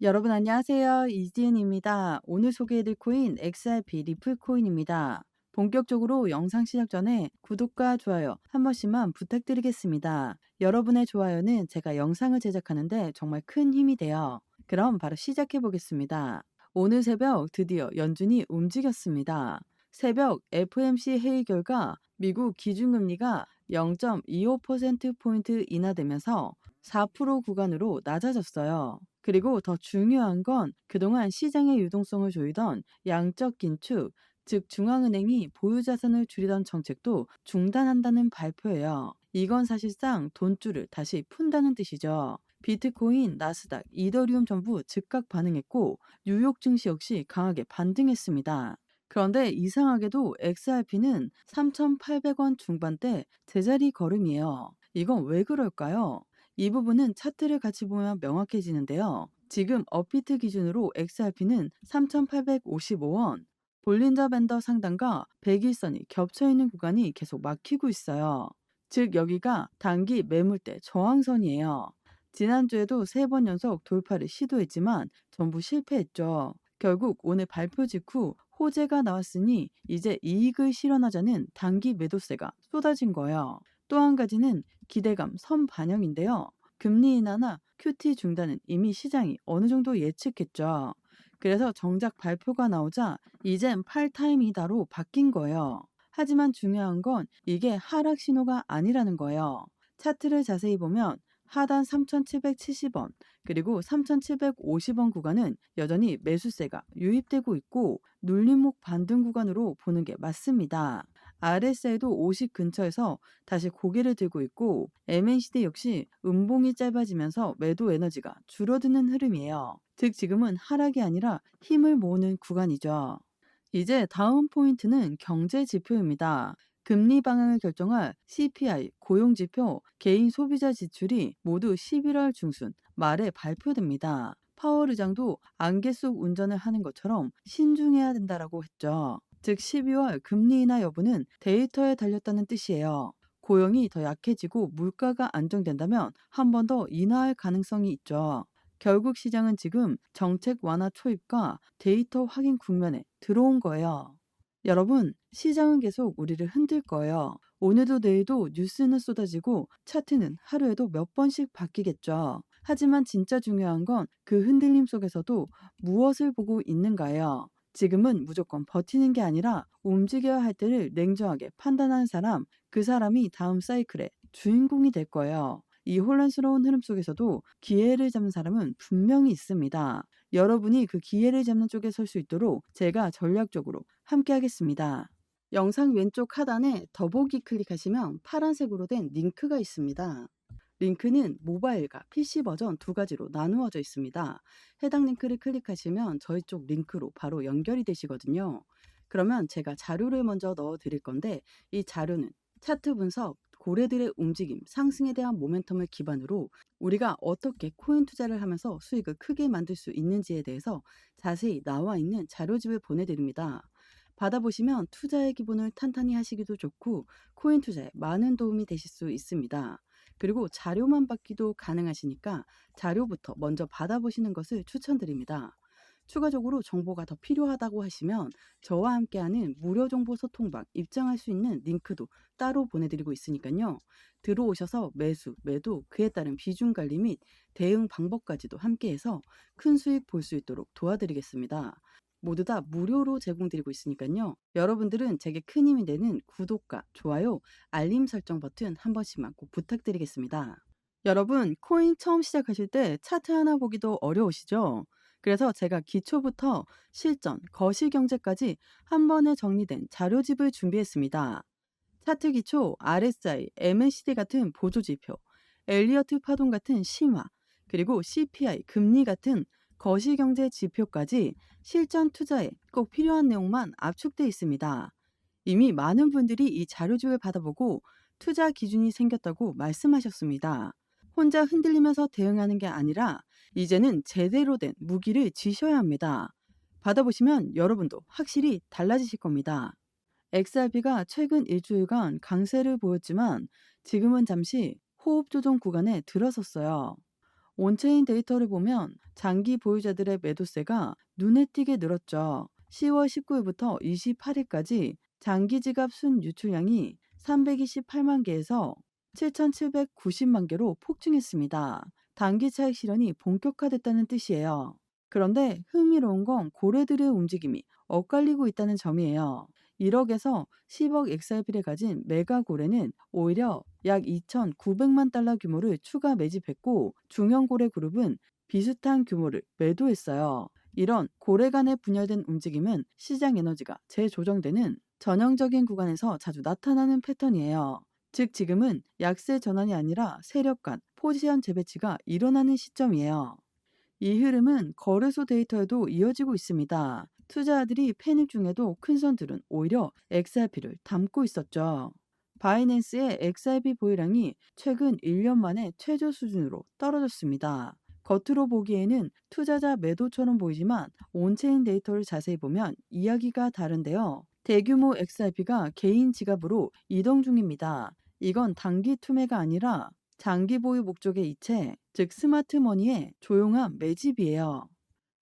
여러분 안녕하세요. 이지은입니다. 오늘 소개해드릴 코인 XRP 리플 코인입니다. 본격적으로 영상 시작 전에 구독과 좋아요 한 번씩만 부탁드리겠습니다. 여러분의 좋아요는 제가 영상을 제작하는데 정말 큰 힘이 돼요. 그럼 바로 시작해 보겠습니다. 오늘 새벽 드디어 연준이 움직였습니다. 새벽 FMC 회의 결과 미국 기준금리가 0.25%포인트 인하되면서 4% 구간으로 낮아졌어요. 그리고 더 중요한 건 그동안 시장의 유동성을 조이던 양적 긴축, 즉 중앙은행이 보유자산을 줄이던 정책도 중단한다는 발표예요. 이건 사실상 돈줄을 다시 푼다는 뜻이죠. 비트코인, 나스닥, 이더리움 전부 즉각 반응했고 뉴욕 증시 역시 강하게 반등했습니다. 그런데 이상하게도 XRP는 3,800원 중반대 제자리 걸음이에요. 이건 왜 그럴까요? 이 부분은 차트를 같이 보면 명확해지는데요. 지금 업비트 기준으로 XRP는 3,855원, 볼린저 밴더 상단과 100일선이 겹쳐 있는 구간이 계속 막히고 있어요. 즉 여기가 단기 매물대 저항선이에요. 지난주에도 세 번 연속 돌파를 시도했지만 전부 실패했죠. 결국 오늘 발표 직후 호재가 나왔으니 이제 이익을 실현하자는 단기 매도세가 쏟아진 거예요. 또 한 가지는 기대감 선 반영인데요. 금리 인하나 QT 중단은 이미 시장이 어느 정도 예측했죠. 그래서 정작 발표가 나오자 이젠 팔 타임이다로 바뀐 거예요. 하지만 중요한 건 이게 하락 신호가 아니라는 거예요. 차트를 자세히 보면 하단 3,770원 그리고 3,750원 구간은 여전히 매수세가 유입되고 있고 눌림목 반등 구간으로 보는 게 맞습니다. RSI도 50 근처에서 다시 고개를 들고 있고 MACD 역시 음봉이 짧아지면서 매도 에너지가 줄어드는 흐름이에요. 즉 지금은 하락이 아니라 힘을 모으는 구간이죠. 이제 다음 포인트는 경제 지표입니다. 금리 방향을 결정할 CPI, 고용지표, 개인 소비자 지출이 모두 11월 중순 말에 발표됩니다. 파월 의장도 안개 속 운전을 하는 것처럼 신중해야 된다라고 했죠. 즉 12월 금리 인하 여부는 데이터에 달렸다는 뜻이에요. 고용이 더 약해지고 물가가 안정된다면 한 번 더 인하할 가능성이 있죠. 결국 시장은 지금 정책 완화 초입과 데이터 확인 국면에 들어온 거예요. 여러분, 시장은 계속 우리를 흔들 거예요. 오늘도 내일도 뉴스는 쏟아지고 차트는 하루에도 몇 번씩 바뀌겠죠. 하지만 진짜 중요한 건 그 흔들림 속에서도 무엇을 보고 있는가예요. 지금은 무조건 버티는 게 아니라 움직여야 할 때를 냉정하게 판단하는 사람, 그 사람이 다음 사이클의 주인공이 될 거예요. 이 혼란스러운 흐름 속에서도 기회를 잡는 사람은 분명히 있습니다. 여러분이 그 기회를 잡는 쪽에 설 수 있도록 제가 전략적으로 함께 하겠습니다. 영상 왼쪽 하단에 더보기 클릭하시면 파란색으로 된 링크가 있습니다. 링크는 모바일과 PC 버전 두 가지로 나누어져 있습니다. 해당 링크를 클릭하시면 저희 쪽 링크로 바로 연결이 되시거든요. 그러면 제가 자료를 먼저 넣어 드릴 건데 이 자료는 차트 분석, 고래들의 움직임, 상승에 대한 모멘텀을 기반으로 우리가 어떻게 코인 투자를 하면서 수익을 크게 만들 수 있는지에 대해서 자세히 나와 있는 자료집을 보내드립니다. 받아보시면 투자의 기본을 탄탄히 하시기도 좋고 코인 투자에 많은 도움이 되실 수 있습니다. 그리고 자료만 받기도 가능하시니까 자료부터 먼저 받아보시는 것을 추천드립니다. 추가적으로 정보가 더 필요하다고 하시면 저와 함께하는 무료 정보 소통방 입장할 수 있는 링크도 따로 보내드리고 있으니까요. 들어오셔서 매수, 매도, 그에 따른 비중 관리 및 대응 방법까지도 함께해서 큰 수익 볼 수 있도록 도와드리겠습니다. 모두 다 무료로 제공드리고 있으니까요. 여러분들은 제게 큰 힘이 되는 구독과 좋아요, 알림 설정 버튼 한 번씩만 꼭 부탁드리겠습니다. 여러분, 코인 처음 시작하실 때 차트 하나 보기도 어려우시죠? 그래서 제가 기초부터 실전, 거시 경제까지 한 번에 정리된 자료집을 준비했습니다. 차트 기초, RSI, MACD 같은 보조 지표, 엘리어트 파동 같은 심화, 그리고 CPI, 금리 같은 거시경제 지표까지 실전 투자에 꼭 필요한 내용만 압축돼 있습니다. 이미 많은 분들이 이 자료집을 받아보고 투자 기준이 생겼다고 말씀하셨습니다. 혼자 흔들리면서 대응하는 게 아니라 이제는 제대로 된 무기를 쥐셔야 합니다. 받아보시면 여러분도 확실히 달라지실 겁니다. XRP가 최근 일주일간 강세를 보였지만 지금은 잠시 호흡 조정 구간에 들어섰어요. 온체인 데이터를 보면 장기 보유자들의 매도세가 눈에 띄게 늘었죠. 10월 19일부터 28일까지 장기 지갑 순 유출량이 328만 개에서 7,790만 개로 폭증했습니다. 단기 차익 실현이 본격화됐다는 뜻이에요. 그런데 흥미로운 건 고래들의 움직임이 엇갈리고 있다는 점이에요. 1억에서 10억 XRP를 가진 메가 고래는 오히려 약 2,900만 달러 규모를 추가 매집했고 중형 고래 그룹은 비슷한 규모를 매도했어요. 이런 고래 간의 분열된 움직임은 시장 에너지가 재조정되는 전형적인 구간에서 자주 나타나는 패턴이에요. 즉 지금은 약세 전환이 아니라 세력 간 포지션 재배치가 일어나는 시점이에요. 이 흐름은 거래소 데이터에도 이어지고 있습니다. 투자자들이 패닉 중에도 큰 선들은 오히려 XRP를 담고 있었죠. 바이낸스의 XRP 보유량이 최근 1년 만에 최저 수준으로 떨어졌습니다. 겉으로 보기에는 투자자 매도처럼 보이지만 온체인 데이터를 자세히 보면 이야기가 다른데요. 대규모 XRP가 개인 지갑으로 이동 중입니다. 이건 단기 투매가 아니라 장기 보유 목적의 이체, 즉 스마트머니의 조용한 매집이에요.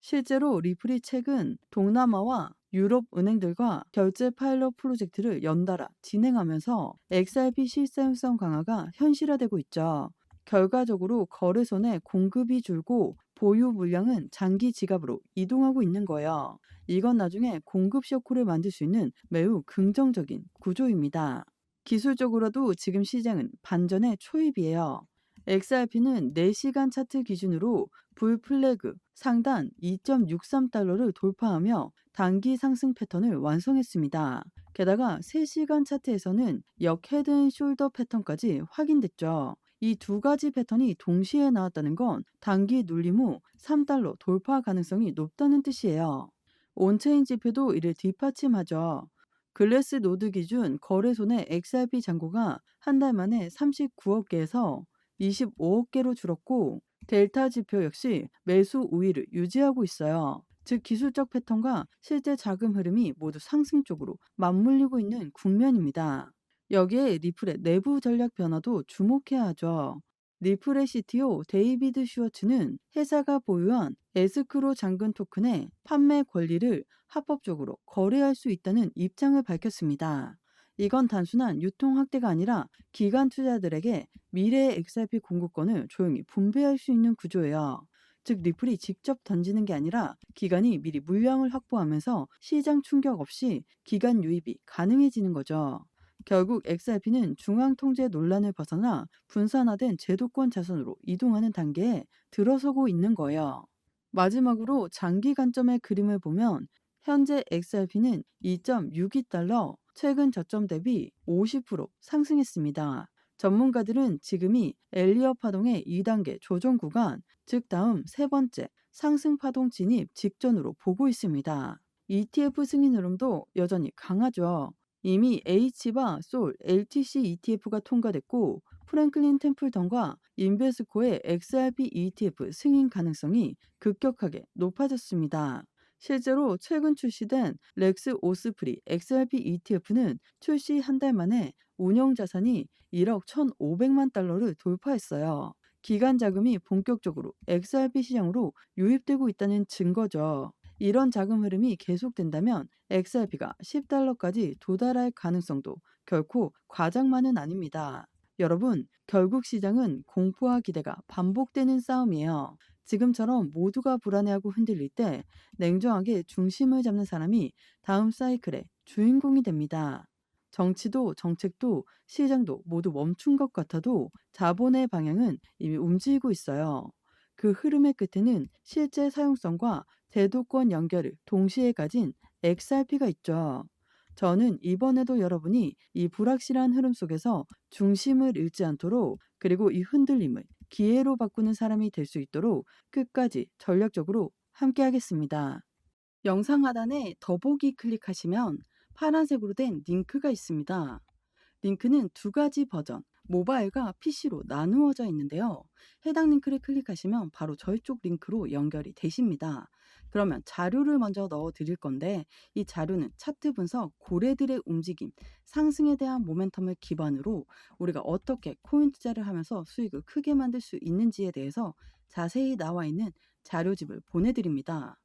실제로 리플이 최근 동남아와 유럽 은행들과 결제 파일럿 프로젝트를 연달아 진행하면서 XRP 실사용성 강화가 현실화되고 있죠. 결과적으로 거래선의 공급이 줄고 보유 물량은 장기 지갑으로 이동하고 있는 거예요. 이건 나중에 공급 쇼크를 만들 수 있는 매우 긍정적인 구조입니다. 기술적으로도 지금 시장은 반전의 초입이에요. XRP는 4시간 차트 기준으로 불 플래그 상단 2.63달러를 돌파하며 단기 상승 패턴을 완성했습니다. 게다가 3시간 차트에서는 역 헤드 숄더 패턴까지 확인됐죠. 이 두 가지 패턴이 동시에 나왔다는 건 단기 눌림 후 3달러 돌파 가능성이 높다는 뜻이에요. 온체인 지표도 이를 뒷받침하죠. 글래스 노드 기준 거래소 내 XRP 잔고가 한 달 만에 39억 개에서 25억 개로 줄었고 델타 지표 역시 매수 우위를 유지하고 있어요. 즉 기술적 패턴과 실제 자금 흐름이 모두 상승 쪽으로 맞물리고 있는 국면입니다. 여기에 리플의 내부 전략 변화도 주목해야 하죠. 리플의 CTO 데이비드 슈워츠는 회사가 보유한 에스크로 잠금 토큰의 판매 권리를 합법적으로 거래할 수 있다는 입장을 밝혔습니다. 이건 단순한 유통 확대가 아니라 기관 투자들에게 미래의 XRP 공급권을 조용히 분배할 수 있는 구조예요. 즉 리플이 직접 던지는 게 아니라 기관이 미리 물량을 확보하면서 시장 충격 없이 기관 유입이 가능해지는 거죠. 결국 XRP는 중앙 통제 논란을 벗어나 분산화된 제도권 자산으로 이동하는 단계에 들어서고 있는 거예요. 마지막으로 장기 관점의 그림을 보면 현재 XRP는 2.62달러, 최근 저점 대비 50% 상승했습니다. 전문가들은 지금이 엘리어 파동의 2단계 조정 구간, 즉 다음 세 번째 상승 파동 진입 직전으로 보고 있습니다. ETF 승인 흐름도 여전히 강하죠. 이미 H바 솔 LTC ETF가 통과됐고 프랭클린 템플턴과 인베스코의 XRP ETF 승인 가능성이 급격하게 높아졌습니다. 실제로 최근 출시된 렉스 오스프리 XRP ETF는 출시 한 달 만에 운영 자산이 1억 1,500만 달러를 돌파했어요. 기간 자금이 본격적으로 XRP 시장으로 유입되고 있다는 증거죠. 이런 자금 흐름이 계속된다면 XRP가 10달러까지 도달할 가능성도 결코 과장만은 아닙니다. 여러분, 결국 시장은 공포와 기대가 반복되는 싸움이에요. 지금처럼 모두가 불안해하고 흔들릴 때 냉정하게 중심을 잡는 사람이 다음 사이클의 주인공이 됩니다. 정치도 정책도 시장도 모두 멈춘 것 같아도 자본의 방향은 이미 움직이고 있어요. 그 흐름의 끝에는 실제 사용성과 제도권 연결을 동시에 가진 XRP가 있죠. 저는 이번에도 여러분이 이 불확실한 흐름 속에서 중심을 잃지 않도록 그리고 이 흔들림을 기회로 바꾸는 사람이 될 수 있도록 끝까지 전략적으로 함께 하겠습니다. 영상 하단에 더보기 클릭하시면 파란색으로 된 링크가 있습니다. 링크는 두 가지 버전, 모바일과 PC로 나누어져 있는데요. 해당 링크를 클릭하시면 바로 저희 쪽 링크로 연결이 되십니다. 그러면 자료를 먼저 넣어 드릴 건데 이 자료는 차트 분석, 고래들의 움직임, 상승에 대한 모멘텀을 기반으로 우리가 어떻게 코인 투자를 하면서 수익을 크게 만들 수 있는지에 대해서 자세히 나와 있는 자료집을 보내드립니다.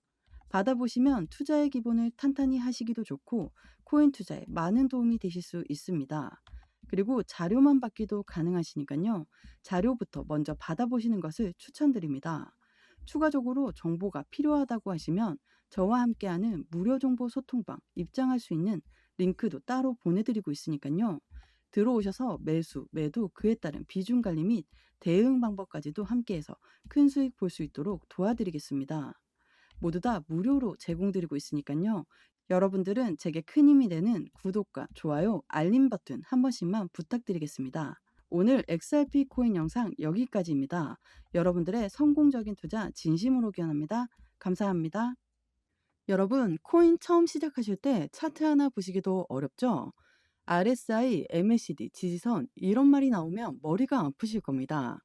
받아보시면 투자의 기본을 탄탄히 하시기도 좋고 코인 투자에 많은 도움이 되실 수 있습니다. 그리고 자료만 받기도 가능하시니까요. 자료부터 먼저 받아보시는 것을 추천드립니다. 추가적으로 정보가 필요하다고 하시면 저와 함께하는 무료 정보 소통방 입장할 수 있는 링크도 따로 보내드리고 있으니까요. 들어오셔서 매수, 매도, 그에 따른 비중 관리 및 대응 방법까지도 함께해서 큰 수익 볼 수 있도록 도와드리겠습니다. 모두 다 무료로 제공드리고 있으니까요. 여러분들은 제게 큰 힘이 되는 구독과 좋아요, 알림 버튼 한 번씩만 부탁드리겠습니다. 오늘 XRP 코인 영상 여기까지입니다. 여러분들의 성공적인 투자 진심으로 기원합니다. 감사합니다. 여러분, 코인 처음 시작하실 때 차트 하나 보시기도 어렵죠? RSI, MACD, 지지선 이런 말이 나오면 머리가 아프실 겁니다.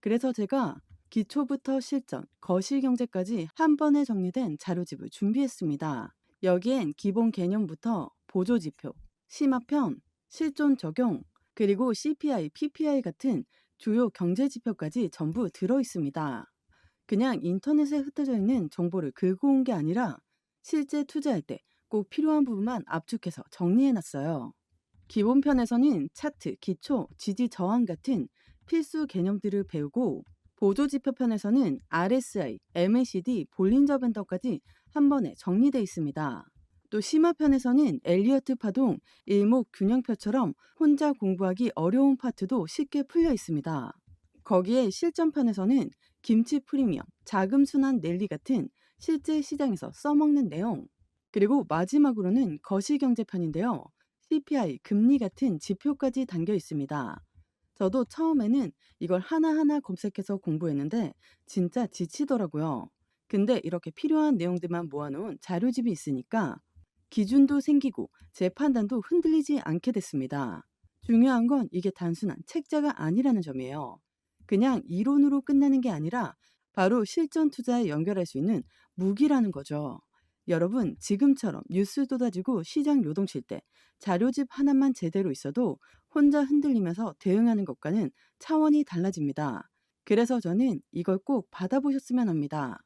그래서 제가 기초부터 실전, 거시경제까지 한 번에 정리된 자료집을 준비했습니다. 여기엔 기본 개념부터 보조지표, 심화편, 실존 적용, 그리고 CPI, PPI 같은 주요 경제 지표까지 전부 들어 있습니다. 그냥 인터넷에 흩어져 있는 정보를 긁어 온 게 아니라 실제 투자할 때 꼭 필요한 부분만 압축해서 정리해 놨어요. 기본편에서는 차트, 기초, 지지 저항 같은 필수 개념들을 배우고 보조 지표 편에서는 RSI, MACD, 볼린저 밴더까지 한 번에 정리되어 있습니다. 또 심화편에서는 엘리어트 파동, 일목 균형표처럼 혼자 공부하기 어려운 파트도 쉽게 풀려 있습니다. 거기에 실전편에서는 김치 프리미엄, 자금 순환 랠리 같은 실제 시장에서 써먹는 내용, 그리고 마지막으로는 거시경제편인데요. CPI, 금리 같은 지표까지 담겨 있습니다. 저도 처음에는 이걸 하나하나 검색해서 공부했는데 진짜 지치더라고요. 근데 이렇게 필요한 내용들만 모아놓은 자료집이 있으니까 기준도 생기고 제 판단도 흔들리지 않게 됐습니다. 중요한 건 이게 단순한 책자가 아니라는 점이에요. 그냥 이론으로 끝나는 게 아니라 바로 실전 투자에 연결할 수 있는 무기라는 거죠. 여러분, 지금처럼 뉴스 쏟아지고 시장 요동칠 때 자료집 하나만 제대로 있어도 혼자 흔들리면서 대응하는 것과는 차원이 달라집니다. 그래서 저는 이걸 꼭 받아보셨으면 합니다.